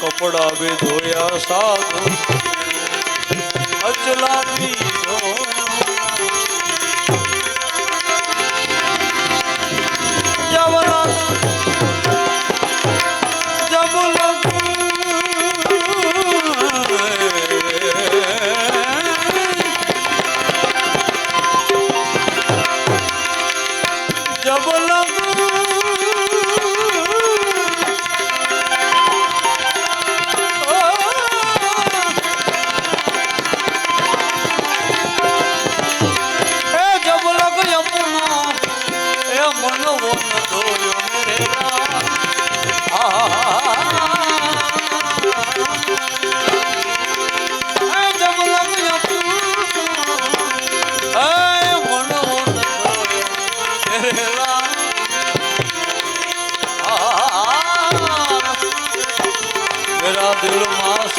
કપડા બે ધોયા સાધુ. અચલા પીરો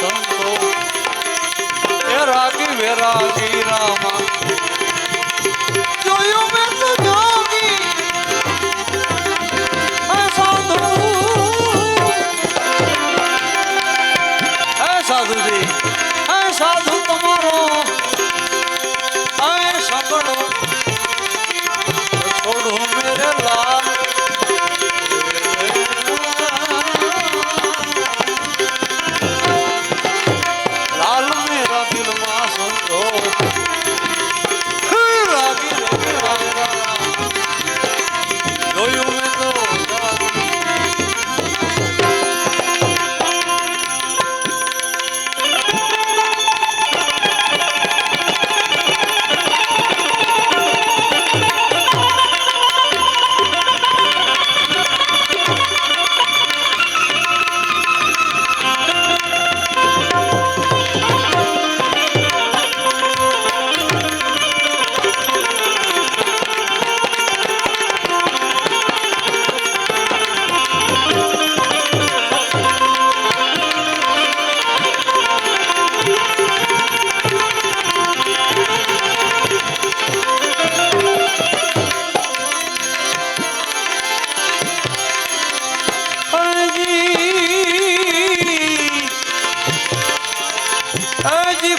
સંતો. એ રાગી વેરાગી રામા.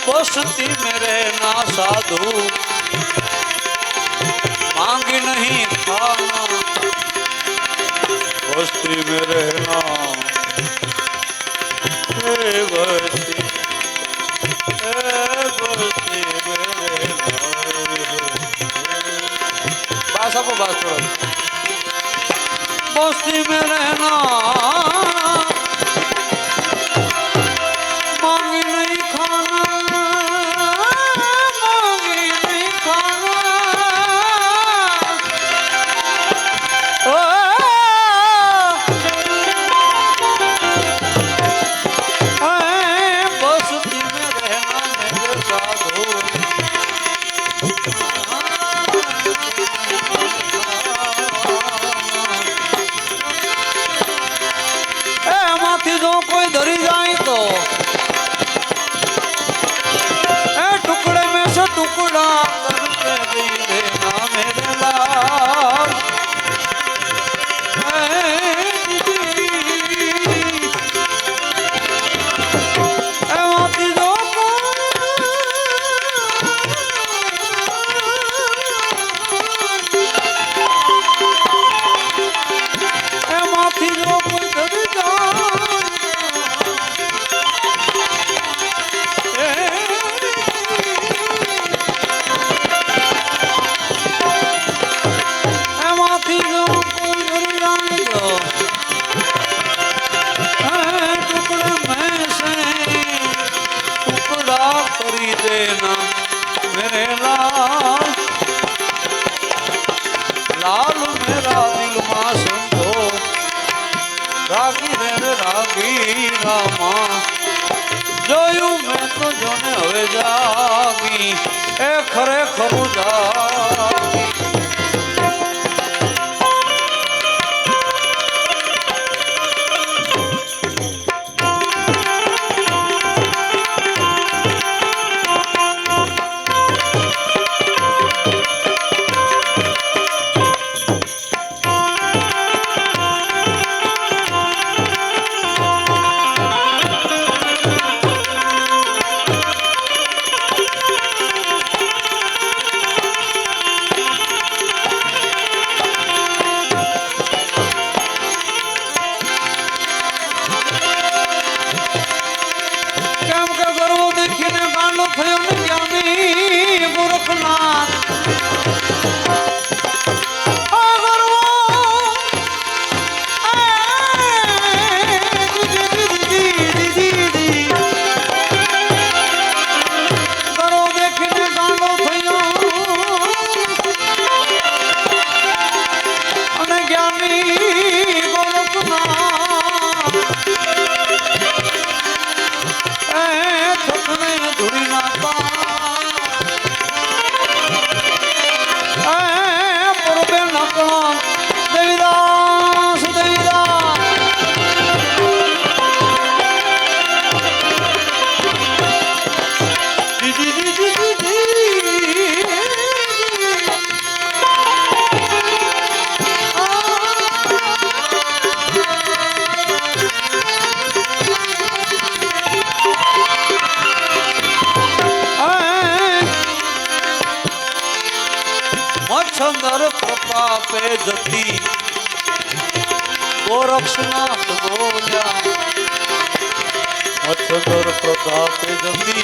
कोष्टी में रहना साधु। मांग नहीं खाना। कोष्टी में रहना। बस्ती बस्ती में रहना। बास आपको बात थोड़ा बस्ती मेरे কই ধরি કિરણ રાગી રામા. જોયું મેં તો જોને હવે જાગી. એ ખરેખર જાગી. પ્રતાપે જતી. ગોરક્ષનાથ બોલ્યા. મચ્છર પ્રતાપે જતી.